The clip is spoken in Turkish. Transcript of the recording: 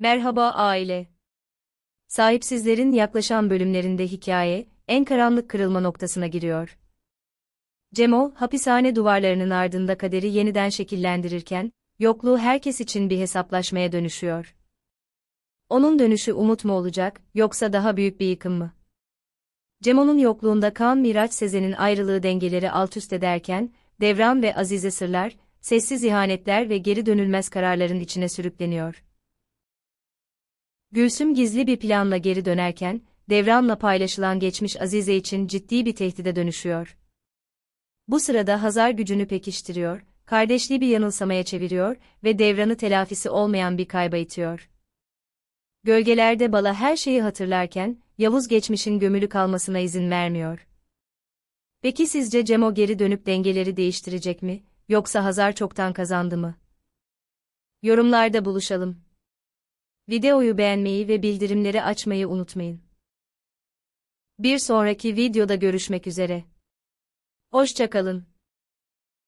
Merhaba aile. Sahipsizlerin yaklaşan bölümlerinde hikaye, en karanlık kırılma noktasına giriyor. Cemo, hapishane duvarlarının ardında kaderi yeniden şekillendirirken, yokluğu herkes için bir hesaplaşmaya dönüşüyor. Onun dönüşü umut mu olacak, yoksa daha büyük bir yıkım mı? Cemo'nun yokluğunda Kaan Miraç Sezen'in ayrılığı dengeleri alt üst ederken, Devran ve Azize Sırlar, sessiz ihanetler ve geri dönülmez kararların içine sürükleniyor. Gülsüm gizli bir planla geri dönerken, Devran'la paylaşılan geçmiş Azize için ciddi bir tehdide dönüşüyor. Bu sırada Hazar gücünü pekiştiriyor, kardeşliği bir yanılsamaya çeviriyor ve Devran'ı telafisi olmayan bir kayba itiyor. Gölgelerde Bala her şeyi hatırlarken, Yavuz geçmişin gömülü kalmasına izin vermiyor. Peki sizce Cemo geri dönüp dengeleri değiştirecek mi, yoksa Hazar çoktan kazandı mı? Yorumlarda buluşalım. Videoyu beğenmeyi ve bildirimleri açmayı unutmayın. Bir sonraki videoda görüşmek üzere. Hoşçakalın.